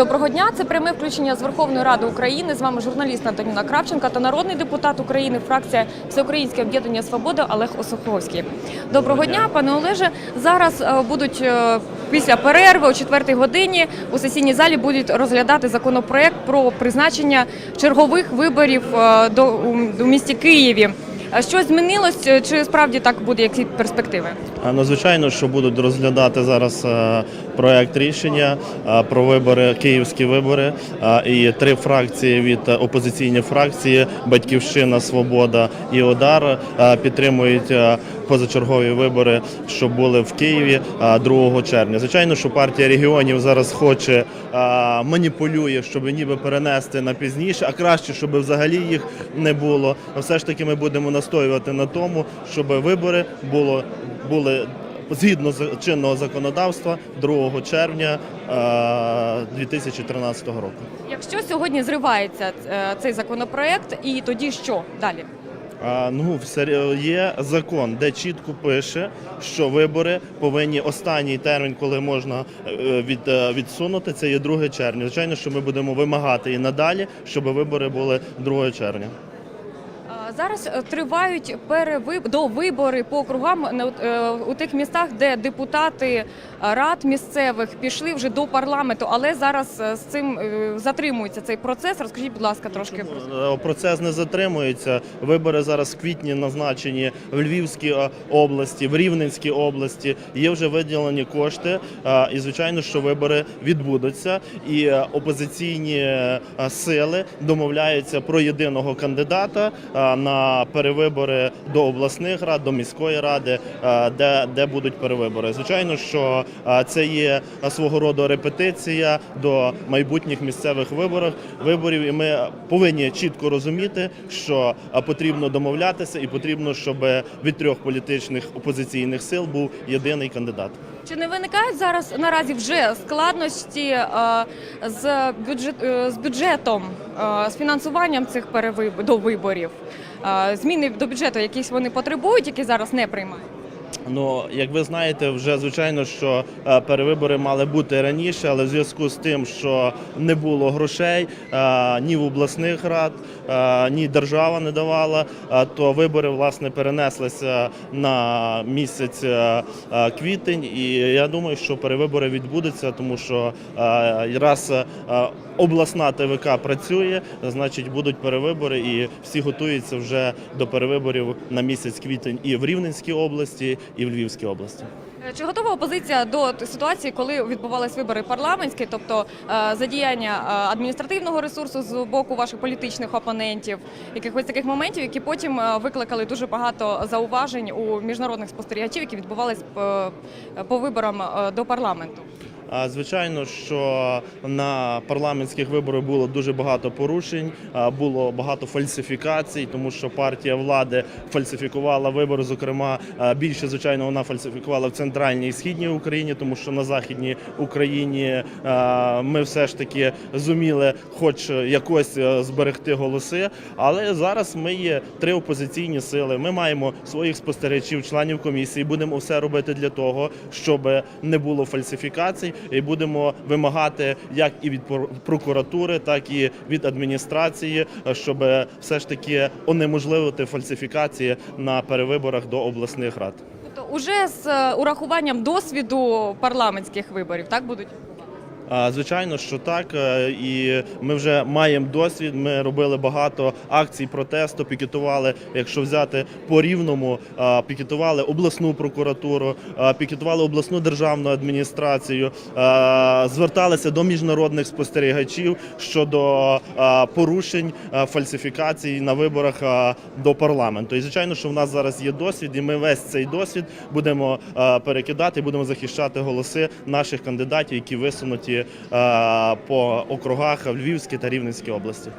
Доброго дня. Це пряме включення з Верховної Ради України. З вами журналіст Антоніна Кравченка та народний депутат України, фракція Всеукраїнське об'єднання Свобода Олег Осуховський. Доброго дня, пане Олеже. Зараз е, будуть е, після перерви о четвертій годині у сесійній залі будуть розглядати законопроект про призначення чергових виборів е, до у місті Києві. Що змінилось? Чи справді так буде? Які перспективи? Ну, звичайно, що будуть розглядати зараз е, проект рішення е, про вибори, київські вибори. Е, І три фракції від опозиційної фракції Батьківщина, Свобода і Одар підтримують позачергові вибори, що були в Києві е, 2 червня. Звичайно, що партія регіонів зараз хоче маніпулює, щоб ніби перенести на пізніше, а краще, щоб взагалі їх не було. Все ж таки, ми будемо настоювати на тому, щоб вибори було були згідно з чинного законодавства 2 червня е, 2013 року. Якщо сьогодні зривається е, цей законопроект, і тоді що далі? Ну, є закон, де чітко пише, що вибори повинні останній термін, коли можна е, від, е, відсунути, це є 2 червня. Звичайно, що ми будемо вимагати і надалі, щоб вибори були 2 червня. Зараз е, тривають перевиб... до вибори по округам е, у тих містах, де депутати е, рад місцевих пішли вже до парламенту, але зараз з цим затримується цей процес. Розкажіть, будь ласка, трошки Е, Процес не затримується. Вибори зараз в квітні назначені в Львівській області, в Рівненській області. Є вже виділені кошти. І звичайно, що вибори відбудуться. І опозиційні сили домовляються про єдиного кандидата на перевибори до обласних рад, до міської ради, е, де, де будуть перевибори. Звичайно, що е, це є свого роду репетиція до майбутніх місцевих виборів. Виборів, і ми повинні чітко розуміти, що е, потрібно домовлятися, і потрібно, щоб від трьох політичних опозиційних сил був єдиний кандидат. чи не виникають зараз наразі вже складності з бюджет з бюджетом, з фінансуванням цих перевиб... до виборів? Е, Зміни до бюджету, якісь вони потребують, які зараз не приймають. Ну, як ви знаєте, вже звичайно, що е, перевибори мали бути раніше, але в зв'язку з тим, що не було грошей е, ні в обласних рад, е, ні держава не давала, то вибори власне перенеслися на місяць квітень. І я думаю, що перевибори відбудуться, тому що раз обласна ТВК працює, значить будуть перевибори, і всі готуються вже до перевиборів на місяць квітень і в Рівненській області, і в Львівській області. Е, Чи готова опозиція до ситуації, коли відбувались вибори парламентські, тобто е, задіяння е, адміністративного ресурсу з боку ваших політичних опонентів, якихось таких моментів, які потім викликали дуже багато зауважень у міжнародних спостерігачів, які відбувались по, виборам до парламенту? Звичайно, що на парламентських виборах було дуже багато порушень, було багато фальсифікацій, тому що партія влади фальсифікувала вибори. Зокрема, більше звичайно вона фальсифікувала в центральній і східній Україні, тому що на західній Україні ми все ж таки зуміли, хоч якось е, зберегти голоси. Але зараз ми є три опозиційні сили. Ми маємо своїх спостерігачів, членів комісії. Будемо все робити для того, щоб не було фальсифікацій, і будемо вимагати як і від прокуратури, так і від адміністрації, щоб все ж таки унеможливити фальсифікації на перевиборах до обласних рад. Тобто, уже з е, урахуванням досвіду парламентських виборів, так будуть? Звичайно, що так, е, і ми вже маємо досвід. Ми робили багато акцій протесту, пікетували, якщо взяти по рівному, пікетували обласну прокуратуру, пікетували обласну державну адміністрацію, зверталися до міжнародних спостерігачів щодо порушень фальсифікацій на виборах до парламенту. І звичайно, що в нас зараз є досвід, і ми весь цей досвід будемо перекидати, будемо захищати голоси наших кандидатів, які висунуті по округах в Львівській та Рівненській області.